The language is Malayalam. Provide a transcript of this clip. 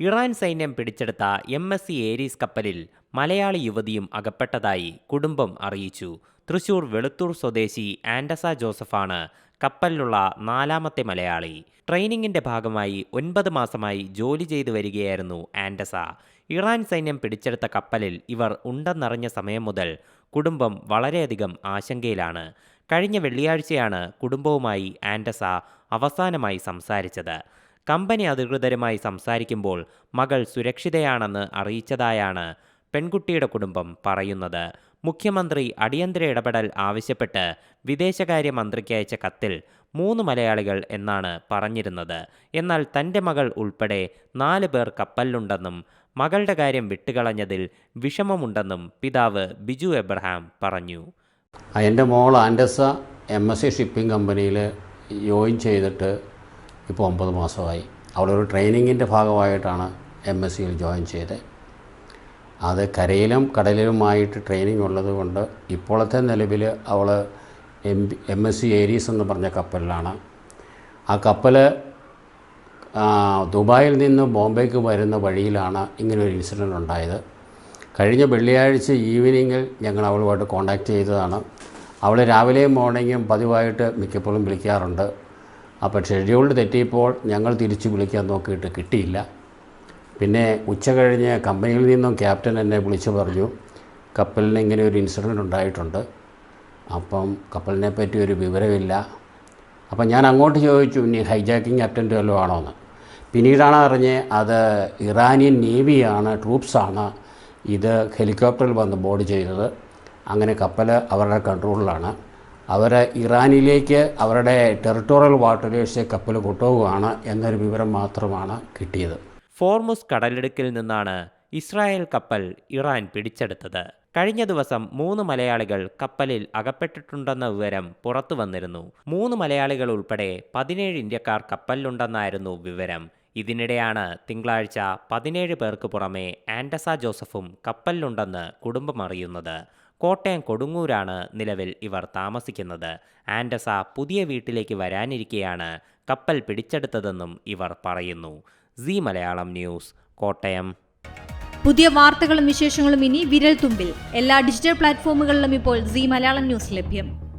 ഇറാൻ സൈന്യം പിടിച്ചെടുത്ത എം എസ് സി ഏരീസ് കപ്പലിൽ മലയാളി യുവതിയും അകപ്പെട്ടതായി കുടുംബം അറിയിച്ചു. തൃശൂർ വെളുത്തൂർ സ്വദേശി ആൻഡസ ജോസഫാണ് കപ്പലിലുള്ള നാലാമത്തെ മലയാളി. ട്രെയിനിങ്ങിന്റെ ഭാഗമായി ഒൻപത് മാസമായി ജോലി ചെയ്തു വരികയായിരുന്നു ആൻഡസ. ഇറാൻ സൈന്യം പിടിച്ചെടുത്ത കപ്പലിൽ ഇവർ ഉണ്ടെന്നറിഞ്ഞ സമയം മുതൽ കുടുംബം വളരെയധികം ആശങ്കയിലാണ്. കഴിഞ്ഞ വെള്ളിയാഴ്ചയാണ് കുടുംബവുമായി ആൻഡസ അവസാനമായി സംസാരിച്ചത്. കമ്പനി അധികൃതരുമായി സംസാരിക്കുമ്പോൾ മകൾ സുരക്ഷിതയാണെന്ന് അറിയിച്ചതായാണ് പെൺകുട്ടിയുടെ കുടുംബം പറയുന്നത്. മുഖ്യമന്ത്രി അടിയന്തര ഇടപെടൽ ആവശ്യപ്പെട്ട് വിദേശകാര്യ മന്ത്രിക്ക് അയച്ച കത്തിൽ മൂന്ന് മലയാളികൾ എന്നാണ് പറഞ്ഞിരുന്നത്. എന്നാൽ തന്റെ മകൾ ഉൾപ്പെടെ നാല് പേർ കപ്പലിലുണ്ടെന്നും മകളുടെ കാര്യം വിട്ടുകളഞ്ഞതിൽ വിഷമമുണ്ടെന്നും പിതാവ് ബിജു എബ്രഹാം പറഞ്ഞു. എന്റെ മോൾ ആൻഡസ എം എസ് സി ഷിപ്പിംഗ് കമ്പനിയിൽ ജോയിൻ ചെയ്തിട്ട് ഇപ്പോൾ ഒമ്പത് മാസമായി. അവളൊരു ട്രെയിനിങ്ങിന്റെ ഭാഗമായിട്ടാണ് എം എസ് സിയിൽ ജോയിൻ ചെയ്തത്. അത് കരയിലും കടലിലുമായിട്ട് ട്രെയിനിങ് ഉള്ളതുകൊണ്ട് ഇപ്പോഴത്തെ നിലവിൽ അവൾ M M S C Aries എന്ന് പറഞ്ഞ കപ്പലിലാണ്. ആ കപ്പൽ ദുബായിൽ നിന്ന് ബോംബെക്ക് വരുന്ന വഴിയിലാണ് ഇങ്ങനൊരു ഇൻസിഡന്റ് ഉണ്ടായത്. കഴിഞ്ഞ വെള്ളിയാഴ്ച ഈവനിങ്ങിൽ ഞങ്ങൾ അവളുമായിട്ട് കോണ്ടാക്ട് ചെയ്തതാണ്. അവൾ രാവിലെയും മോർണിംഗും പതിവായിട്ട് മിക്കപ്പോഴും വിളിക്കാറുണ്ട്. അപ്പോൾ ഷെഡ്യൂൾ തെറ്റിയപ്പോൾ ഞങ്ങൾ തിരിച്ച് വിളിക്കാൻ നോക്കിയിട്ട് കിട്ടിയില്ല. പിന്നെ ഉച്ച കഴിഞ്ഞ് കമ്പനിയിൽ നിന്നും ക്യാപ്റ്റൻ എന്നെ വിളിച്ചു പറഞ്ഞു കപ്പലിന് ഇങ്ങനെ ഒരു ഇൻസിഡന്റ് ഉണ്ടായിട്ടുണ്ട്. അപ്പം കപ്പലിനെ പറ്റി ഒരു വിവരമില്ല. അപ്പം ഞാൻ അങ്ങോട്ട് ചോദിച്ചു ഇനി ഹൈജാക്കിങ് ക്യാപ്റ്റന്റെ വല്ലതും ആണോ എന്ന് പിന്നീടാണ് അറിഞ്ഞ് അത് ഇറാനിയൻ നേവിയാണ് ട്രൂപ്സാണ്. ഇത് ഹെലികോപ്റ്ററിൽ വന്ന് ബോർഡ് ചെയ്തത്. അങ്ങനെ കപ്പൽ അവരുടെ കൺട്രോളിലാണ്. അവർ ഇറാനിലേക്ക് അവരുടെ ടെറിട്ടോറിയൽ വാട്ടേഴ്സ് കപ്പൽ കൊണ്ടുപോവുകയാണ് എന്നൊരു വിവരം മാത്രമാണ് കിട്ടിയത്. ഫോർമുസ് കടലിടുക്കിൽ നിന്നാണ് ഇസ്രായേൽ കപ്പൽ ഇറാൻ പിടിച്ചെടുത്തത്. കഴിഞ്ഞ ദിവസം മൂന്ന് മലയാളികൾ കപ്പലിൽ അകപ്പെട്ടിട്ടുണ്ടെന്ന വിവരം പുറത്തു വന്നിരുന്നു. മൂന്ന് മലയാളികൾ ഉൾപ്പെടെ പതിനേഴ് ഇന്ത്യക്കാർ കപ്പലിലുണ്ടെന്നായിരുന്നു വിവരം. ഇതിനിടെയാണ് തിങ്കളാഴ്ച പതിനേഴ് പേർക്ക് പുറമെ ആൻഡസ ജോസഫും കപ്പലിലുണ്ടെന്ന് കുടുംബം അറിയുന്നത്. കോട്ടയം കൊടുങ്ങൂരാണ് നിലവിൽ ഇവർ താമസിക്കുന്നത്. ആൻഡസ പുതിയ വീട്ടിലേക്ക് വരാനിരിക്കെയാണ് കപ്പൽ പിടിച്ചെടുത്തതെന്നും ഇവർ പറയുന്നു. C Malayalam news Kottayam. പുതിയ വാർത്തകളും വിശേഷങ്ങളും ഇനി വിരൽ തുമ്പിൽ എല്ലാ ഡിജിറ്റൽ പ്ലാറ്റ്ഫോമുകളിലും ഇപ്പോൾ സി മലയാളം ന്യൂസ് ലഭ്യം.